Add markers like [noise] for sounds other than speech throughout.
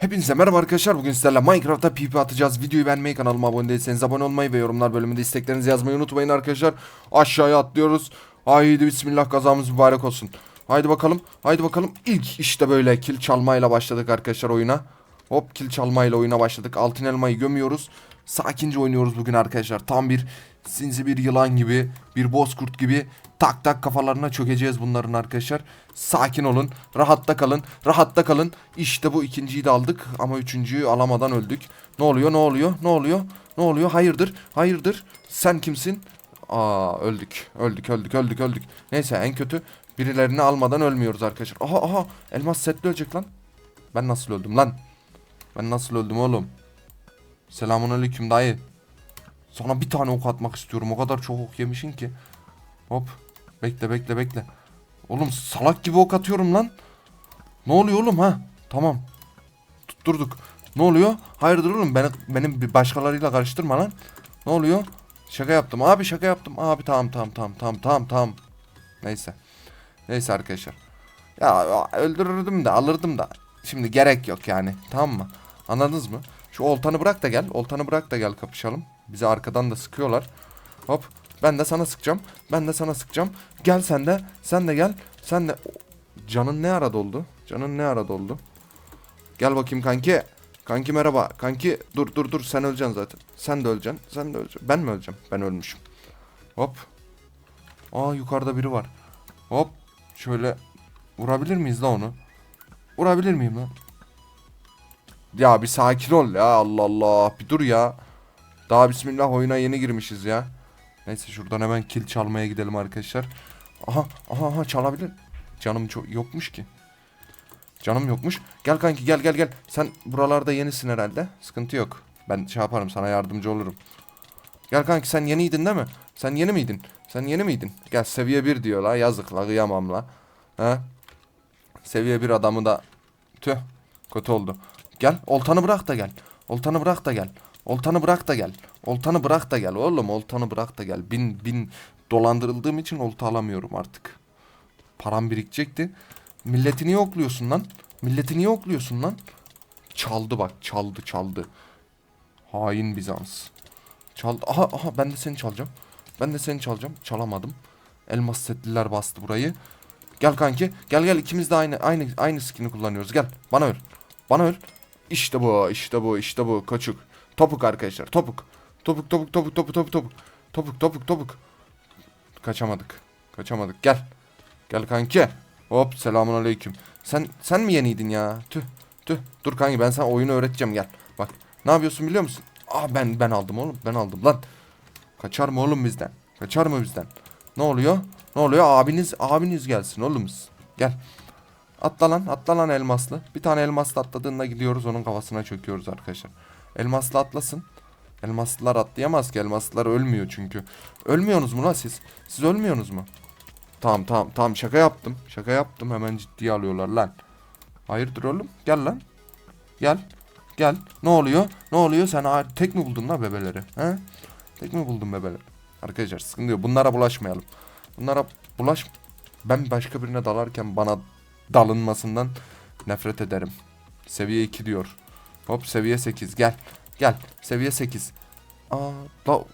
Hepinize merhaba arkadaşlar. Bugün sizlerle Minecraft'ta PP atacağız. Videoyu beğenmeyi, kanalıma abone değilseniz abone olmayı ve yorumlar bölümünde isteklerinizi yazmayı unutmayın arkadaşlar. Aşağıya atlıyoruz. Haydi bismillah kazamız mübarek olsun. Haydi bakalım. Haydi bakalım. İlk işte böyle kill çalmayla başladık arkadaşlar oyuna. Hop kill çalmayla oyuna başladık. Altın elmayı gömüyoruz. Sakince oynuyoruz bugün arkadaşlar. Tam bir sinsi bir yılan gibi, bir bozkurt gibi tak tak kafalarına çökeceğiz bunların arkadaşlar. Sakin olun, rahatta kalın, rahatta kalın. İşte bu ikinciyi de aldık ama üçüncüyü alamadan öldük. Ne oluyor, ne oluyor, ne oluyor, ne oluyor? Hayırdır, hayırdır? Sen kimsin? Aa öldük, öldük, öldük, öldük, öldük. Neyse en kötü birilerini almadan ölmüyoruz arkadaşlar. Aha aha elmas setli ölecek lan. Ben nasıl öldüm lan? Ben nasıl öldüm oğlum? Selamun aleyküm dayı. Sana bir tane ok atmak istiyorum. O kadar çok ok yemişin ki. Hop. Bekle bekle bekle. Oğlum salak gibi ok atıyorum lan. Ne oluyor oğlum ha? Tamam. Tutturduk. Ne oluyor? Hayırdır oğlum beni, benim bir başkalarıyla karıştırma lan. Ne oluyor? Şaka yaptım. Abi şaka yaptım. Abi tamam tamam tamam tamam tamam tamam. Neyse. Neyse arkadaşlar. Ya öldürürdüm de alırdım da. Şimdi gerek yok yani. Tamam mı? Anladınız mı? Şu oltanı bırak da gel. Oltanı bırak da gel kapışalım. Bizi arkadan da sıkıyorlar. Hop. Ben de sana sıkacağım. Ben de sana sıkacağım. Gel sen de. Sen de gel. Sen de. Canın ne ara doldu? Canın ne ara doldu? Gel bakayım kanki. Kanki merhaba. Kanki dur dur dur sen öleceksin zaten. Sen de öleceksin. Sen de öleceksin. Ben mi öleceğim? Ben ölmüşüm. Hop. Aa yukarıda biri var. Hop. Şöyle vurabilir miyiz la onu? Vurabilir miyim lan? Ya bir sakin ol ya Allah Allah. Bir dur ya. Daha bismillah oyuna yeni girmişiz ya. Neyse şuradan hemen kill çalmaya gidelim arkadaşlar. Aha aha aha çalabilir. Canım çok yokmuş ki. Canım yokmuş. Gel kanki gel gel gel. Sen buralarda yenisin herhalde. Sıkıntı yok. Ben şey yaparım sana yardımcı olurum. Gel kanki sen yeniydin değil mi? Sen yeni miydin? Sen yeni miydin? Gel seviye 1 diyor la yazık la kıyamam la. Ha? Seviye 1 adamı da tüh kötü oldu. Gel oltanı bırak da gel. Oltanı bırak da gel. Oltanı bırak da gel. Oltanı bırak da gel oğlum oltanı bırak da gel. Bin bin dolandırıldığım için olta alamıyorum artık. Param birikecekti. Milleti niye okluyorsun lan? Milleti niye okluyorsun lan? Çaldı bak çaldı çaldı. Hain Bizans. Çaldı. Aha aha ben de seni çalacağım. Ben de seni çalacağım. Çalamadım. Elmas setliler bastı burayı. Gel kanki. Gel gel ikimiz de aynı aynı aynı skin'i kullanıyoruz. Gel. Bana öl. Bana öl. İşte bu, işte bu, işte bu. Koçuk. Topuk arkadaşlar. Topuk. Topuk topuk topuk topuk topuk topuk. Topuk topuk topuk. Kaçamadık. Kaçamadık. Gel. Gel kanki. Hop selamun aleyküm. Sen sen mi yeniydin ya? Tüh. Tüh. Dur kanki ben sana oyunu öğreteceğim gel. Bak. Ne yapıyorsun biliyor musun? Aa ben ben aldım oğlum. Ben aldım lan. Kaçar mı oğlum bizden? Kaçar mı bizden? Ne oluyor? Ne oluyor? Abiniz abiniz gelsin oğlum. Gel. Atla lan, atla lan elmaslı. Bir tane elmaslı atladığında gidiyoruz onun kafasına çöküyoruz arkadaşlar. Elmaslı atlasın. Elmaslılar atlayamaz ki. Elmaslılar ölmüyor çünkü. Ölmüyorsunuz mu lan siz? Siz ölmüyorsunuz mu? Tamam tamam tamam şaka yaptım. Şaka yaptım hemen ciddiye alıyorlar lan. Hayırdır oğlum? Gel lan. Gel. Gel. Ne oluyor? Ne oluyor? Sen tek mi buldun la bebeleri? He? Tek mi buldun bebeleri? Arkadaşlar sıkıntı yok. Bunlara bulaşmayalım. Bunlara bulaş... Ben başka birine dalarken bana dalınmasından nefret ederim. Seviye 2 diyor. Hop seviye 8 gel. Gel seviye 8. Aa, la...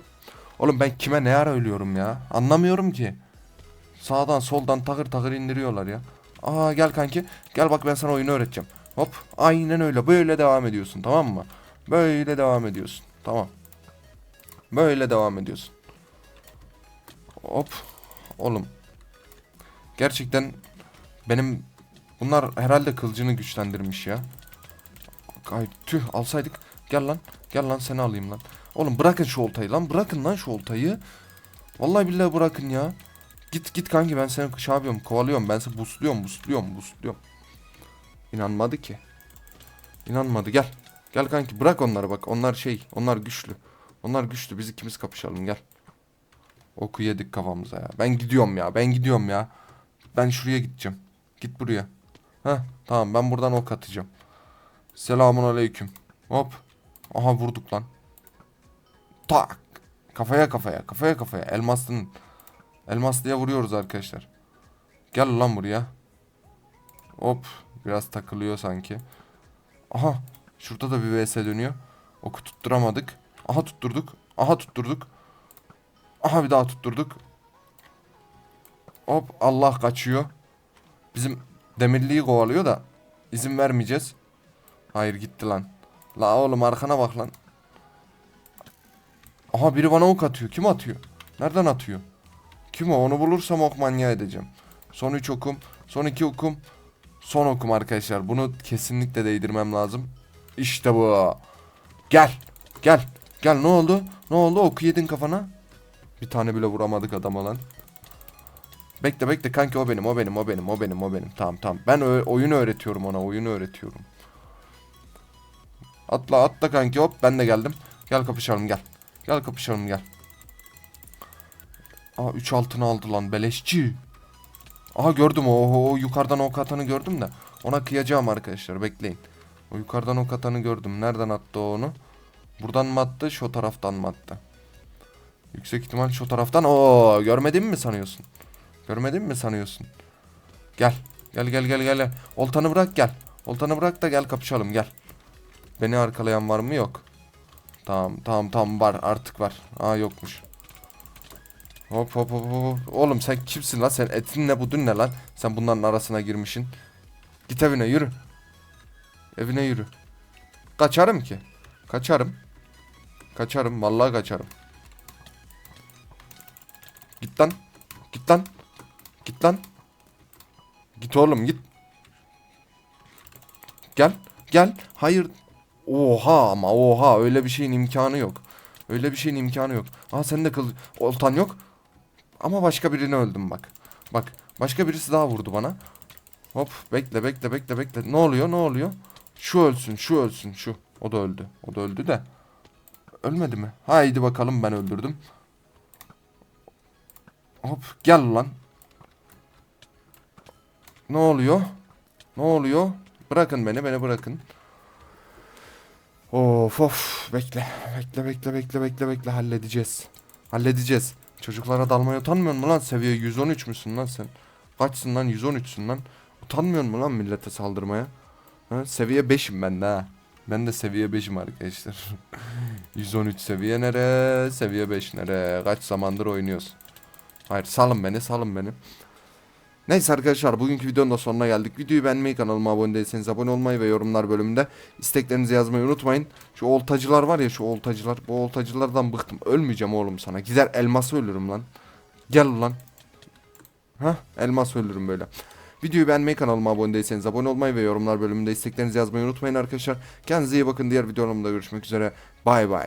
Oğlum ben kime ne ara ölüyorum ya? Anlamıyorum ki. Sağdan soldan takır takır indiriyorlar ya. Aa gel kanki. Gel bak ben sana oyunu öğreteceğim. Hop aynen öyle. Böyle devam ediyorsun tamam mı? Böyle devam ediyorsun. Tamam. Böyle devam ediyorsun. Hop. Oğlum. Gerçekten benim bunlar herhalde kılıcını güçlendirmiş ya. Ay tüh alsaydık. Gel lan. Gel lan seni alayım lan. Oğlum bırakın şu oltayı lan. Bırakın lan şu oltayı. Vallahi billahi bırakın ya. Git git kanki ben seni şey yapıyorum kovalıyorum. Ben seni busluyorum busluyorum busluyorum. İnanmadı ki. İnanmadı gel. Gel kanki bırak onları bak. Onlar şey onlar güçlü. Onlar güçlü biz ikimiz kapışalım gel. Oku yedik kafamıza ya. Ben gidiyorum ya. Ben gidiyorum ya. Ben şuraya gideceğim. Git buraya. Heh tamam ben buradan ok atacağım. Selamun aleyküm. Hop. Aha vurduk lan. Tak. Kafaya kafaya kafaya kafaya. Elmaslının. Elmaslıya vuruyoruz arkadaşlar. Gel lan buraya. Hop. Biraz takılıyor sanki. Aha. Şurada da bir vs dönüyor. Oku tutturamadık. Aha tutturduk. Aha tutturduk. Aha bir daha tutturduk. Hop Allah kaçıyor. Bizim demirliği kovalıyor da izin vermeyeceğiz. Hayır gitti lan. La oğlum arkana bak lan. Aha biri bana ok atıyor. Kim atıyor? Nereden atıyor? Kim o? Onu bulursam ok manyağı edeceğim. Son 3 okum. Son 2 okum. Son okum arkadaşlar. Bunu kesinlikle değdirmem lazım. İşte bu. Gel. Gel. Gel ne oldu? Ne oldu? Oku yedin kafana. Bir tane bile vuramadık adama lan. Bekle bekle kanki o benim o benim o benim o benim o benim. Tamam tamam. Ben oyunu öğretiyorum ona oyunu öğretiyorum. Atla atla kanki hop ben de geldim. Gel kapışalım gel. Gel kapışalım gel. Aa 3 altını aldı lan beleşçi. Aha gördüm o, o, yukarıdan ok atanı gördüm de. Ona kıyacağım arkadaşlar bekleyin. O yukarıdan ok atanı gördüm. Nereden attı onu? Buradan mı attı şu taraftan mı attı? Yüksek ihtimal şu taraftan. Oo görmedin mi sanıyorsun? Görmedin mi sanıyorsun? Gel. Gel gel gel gel. Oltanı bırak gel. Oltanı bırak da gel kapışalım gel. Beni arkalayan var mı? Yok. Tamam tamam tamam var artık var. Aa yokmuş. Hop hop hop hop. Oğlum sen kimsin lan? Sen etin ne budun ne lan? Sen bunların arasına girmişsin. Git evine yürü. Evine yürü. Kaçarım ki. Kaçarım. Kaçarım. Vallahi kaçarım. Git lan. Git lan. Git lan. Git oğlum git. Gel. Gel. Hayır. Oha ama oha öyle bir şeyin imkanı yok. Öyle bir şeyin imkanı yok. Aa sen de kıl oltan yok. Ama başka birini öldüm bak. Bak başka birisi daha vurdu bana. Hop bekle bekle bekle bekle. Ne oluyor ne oluyor? Şu ölsün şu ölsün şu. O da öldü. O da öldü de. Ölmedi mi? Haydi bakalım ben öldürdüm. Hop gel lan. Ne oluyor? Ne oluyor? Bırakın beni beni bırakın. Of of bekle bekle bekle bekle bekle bekle halledeceğiz. Halledeceğiz. Çocuklara dalmaya utanmıyor musun lan seviye 113 müsün lan sen? Kaçsın lan 113'sün lan? Utanmıyor musun lan millete saldırmaya? Ha, seviye 5'im ben de ha. Ben de seviye 5'im arkadaşlar. [laughs] 113 seviye nere? Seviye 5 nere? Kaç zamandır oynuyoruz? Hayır salın beni salın beni. Neyse arkadaşlar bugünkü videonun da sonuna geldik. Videoyu beğenmeyi kanalıma abone değilseniz abone olmayı ve yorumlar bölümünde isteklerinizi yazmayı unutmayın. Şu oltacılar var ya şu oltacılar. Bu oltacılardan bıktım. Ölmeyeceğim oğlum sana. Gider elması ölürüm lan. Gel lan. Ha elmas ölürüm böyle. Videoyu beğenmeyi kanalıma abone değilseniz abone olmayı ve yorumlar bölümünde isteklerinizi yazmayı unutmayın arkadaşlar. Kendinize iyi bakın. Diğer videolarımda görüşmek üzere. Bay bay.